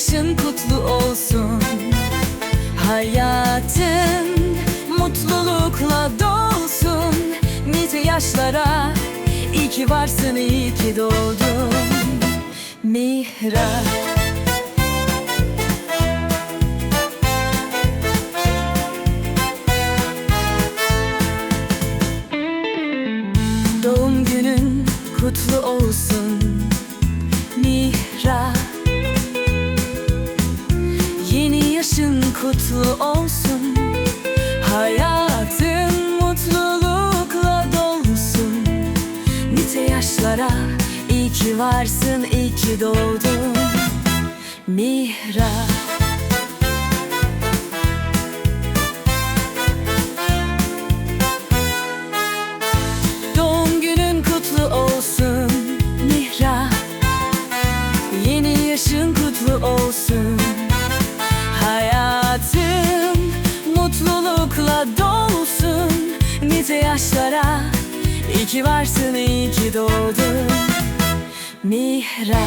yaşın kutlu olsun. Hayatın mutlulukla dolsun. Nice yaşlara iyi ki varsın iyi ki doğdun. Mihra. Doğum günün kutlu olsun kutlu olsun. Hayatın mutlulukla dolsun. Nice yaşlara iyi ki varsın iyi ki doğdun. Mihra Nice yaşlara iyi ki varsın iyi ki doğdun. Mihra